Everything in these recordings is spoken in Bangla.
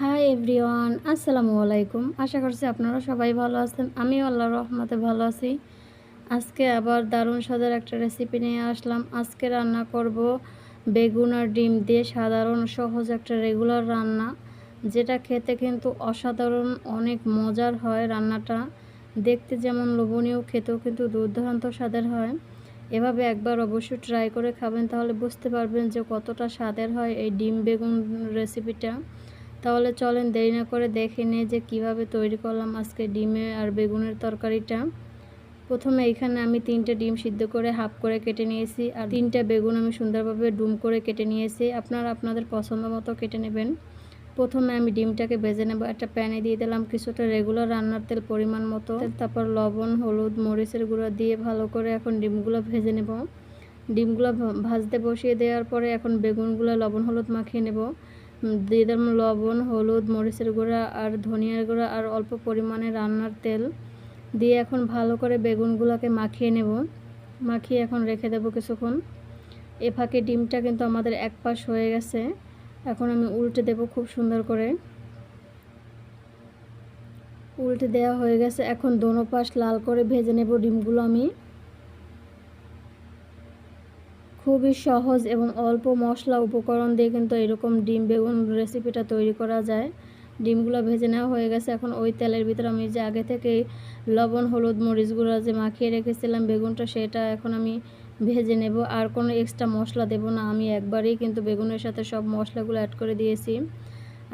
হাই এভরিওয়ান আসসালামু আলাইকুম। আশা করছি আপনারা সবাই ভালো আছেন। আমিও আল্লাহর রহমতে ভালো আছি। আজকে আবার দারুণ স্বাদের একটা রেসিপি নিয়ে আসলাম। আজকে রান্না করব বেগুন আর ডিম দিয়ে সাধারণ সহজ একটা রেগুলার রান্না, যেটা খেতে কিন্তু অসাধারণ, অনেক মজার হয় রান্নাটা। দেখতে যেমন লোভনীয়, খেতেও কিন্তু দুর্দান্ত স্বাদের হয়। এভাবে একবার অবশ্যই ট্রাই করে খাবেন, তাহলে বুঝতে পারবেন যে কতটা স্বাদের হয় এই ডিম বেগুন রেসিপিটা তাহলে চলেন দেরি না করে দেখে নিয়ে যে কীভাবে তৈরি করলাম আজকে ডিমে আর বেগুনের তরকারিটা। প্রথমে এখানে আমি তিনটে ডিম সিদ্ধ করে হাফ করে কেটে নিয়েছি আর তিনটা বেগুন আমি সুন্দরভাবে ডুম করে কেটে নিয়েছি। আপনারা আপনাদের পছন্দ মতো কেটে নেবেন। প্রথমে আমি ডিমটাকে ভেজে নেব। একটা প্যানে দিয়ে দিলাম কিছুটা রেগুলার রান্নার তেল পরিমাণ মতো। তারপর লবণ, হলুদ, মরিচের গুঁড়ো দিয়ে ভালো করে এখন ডিমগুলো ভেজে নেব। ডিমগুলো ভাজতে বসিয়ে দেওয়ার পরে এখন বেগুনগুলো লবণ, হলুদ মাখিয়ে নেব। দিয়ে দিলাম লবণ, হলুদ, মরিচের গুঁড়া আর ধনিয়ার গুঁড়া আর অল্প পরিমাণে রান্নার তেল। দিয়ে এখন ভালো করে বেগুনগুলোকে মাখিয়ে নেব। মাখিয়ে এখন রেখে দেবো কিছুক্ষণ। এ ফাঁকে ডিমটা কিন্তু আমাদের এক পাশ হয়ে গেছে। এখন আমি উল্টে দেব খুব সুন্দর করে। উল্টে দেওয়া হয়ে গেছে। এখন দোনো পাশ লাল করে ভেজে নেব ডিমগুলো আমি। খুবই সহজ এবং অল্প মশলা উপকরণ দিয়ে কিন্তু এরকম ডিম বেগুন রেসিপিটা তৈরি করা যায়। ডিমগুলো ভেজে নেওয়া হয়ে গেছে। এখন ওই তেলের ভিতরে আমি যে আগে থেকে লবণ, হলুদ মরিচগুলো যে মাখিয়ে রেখেছিলাম বেগুনটা, সেটা এখন আমি ভেজে নেব। আর কোনো এক্সট্রা মশলা দেব না। আমি একবারেই কিন্তু বেগুনের সাথে সব মশলাগুলো অ্যাড করে দিয়েছি।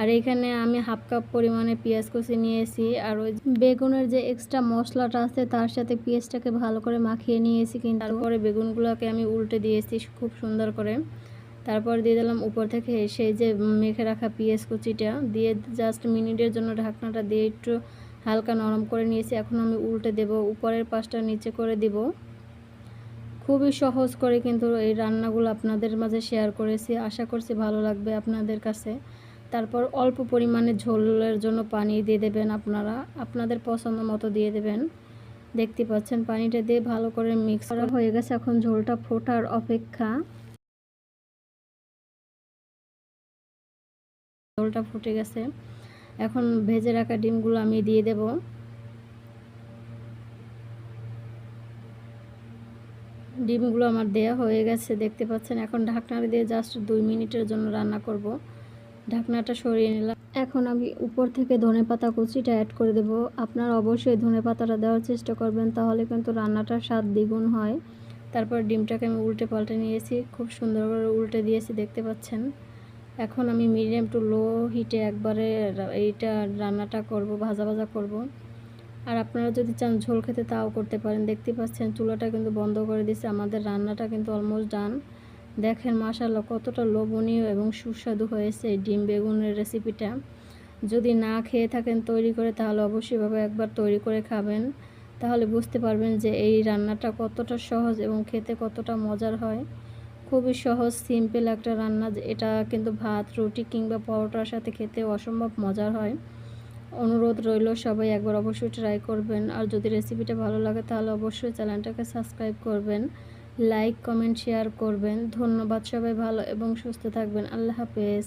আর এখানে আমি হাফ কাপ পরিমাণে পেঁয়াজ কুচি নিয়েছি আর ওই বেগুনের যে এক্সট্রা মশলাটা আছে তার সাথে পেঁয়াজটাকে ভালো করে মাখিয়ে নিয়েছি কিন্তু তারপরে বেগুনগুলোকে আমি উল্টে দিয়েছি খুব সুন্দর করে। তারপর দিয়ে দিলাম উপর থেকে সেই যে মেখে রাখা পেঁয়াজ কুচিটা দিয়ে জাস্ট মিনিটের জন্য ঢাকনাটা দিয়ে একটু হালকা নরম করে নিয়েছি। এখন আমি উল্টে দেব, উপরের পাশটা নিচে করে দিব। খুবই সহজ করে কিন্তু এই রান্নাগুলো আপনাদের মাঝে শেয়ার করেছি। আশা করছি ভালো লাগবে আপনাদের কাছে। তারপর অল্প পরিমাণে ঝোলের জন্য পানি দিয়ে দেবেন আপনারা। আপনাদের পছন্দ মতো দিয়ে দেবেন। দেখতে পাচ্ছেন পানিটা দিয়ে ভালো করে মিক্স করা হয়ে গেছে। এখন ঝোলটা ফোটার অপেক্ষা। ঝোলটা ফুটে গেছে। এখন ভেজে রাখা ডিমগুলো আমি দিয়ে দেব। ডিমগুলো আমার দেয়া হয়ে গেছে। দেখতে পাচ্ছেন, এখন ঢাকনা দিয়ে জাস্ট দুই মিনিটের জন্য রান্না করব। ঢাকনাটা সরিয়ে নিলাম। এখন আমি উপর থেকে ধনে পাতা কুচিটা অ্যাড করে দেব। আপনারা অবশ্যই ধনে পাতাটা দেওয়ার চেষ্টা করবেন, তাহলে কিন্তু রান্নাটার স্বাদ দ্বিগুণ হয়। তারপর ডিমটাকে আমি উল্টে পাল্টে নিয়েছি, খুব সুন্দর করে উল্টে দিয়েছি, দেখতে পাচ্ছেন। এখন আমি মিডিয়াম টু লো হিটে একবারে এইটা রান্নাটা করব, ভাজা ভাজা করব। আর আপনারা যদি চান ঝোল খেতে, তাও করতে পারেন। দেখতে পাচ্ছেন, চুলাটা কিন্তু বন্ধ করে দিয়েছে, আমাদের রান্নাটা কিন্তু অলমোস্ট ডান দেখেন মাশাল্লাহ কতটা লোভনীয় এবং সুস্বাদু হয়েছে ডিম বেগুনের রেসিপিটা যদি না খেয়ে থাকেন তৈরি করে, তাহলে অবশ্যইভাবে একবার তৈরি করে খাবেন। তাহলে বুঝতে পারবেন যে এই রান্নাটা কতটা সহজ এবং খেতে কতটা মজার হয়। খুবই সহজ সিম্পল একটা রান্না এটা কিন্তু ভাত, রুটি কিংবা পরোটার সাথে খেতে অসম্ভব মজার হয়। অনুরোধ রইল, সবাই একবার অবশ্যই ট্রাই করবেন। আর যদি রেসিপিটা ভালো লাগে, তাহলে অবশ্যই চ্যানেলটাকে সাবস্ক্রাইব করবেন। লাইক কমেন্ট শেয়ার করবেন। ধন্যবাদ সবাই ভালো এবং সুস্থ থাকবেন। আল্লাহ হাফেজ।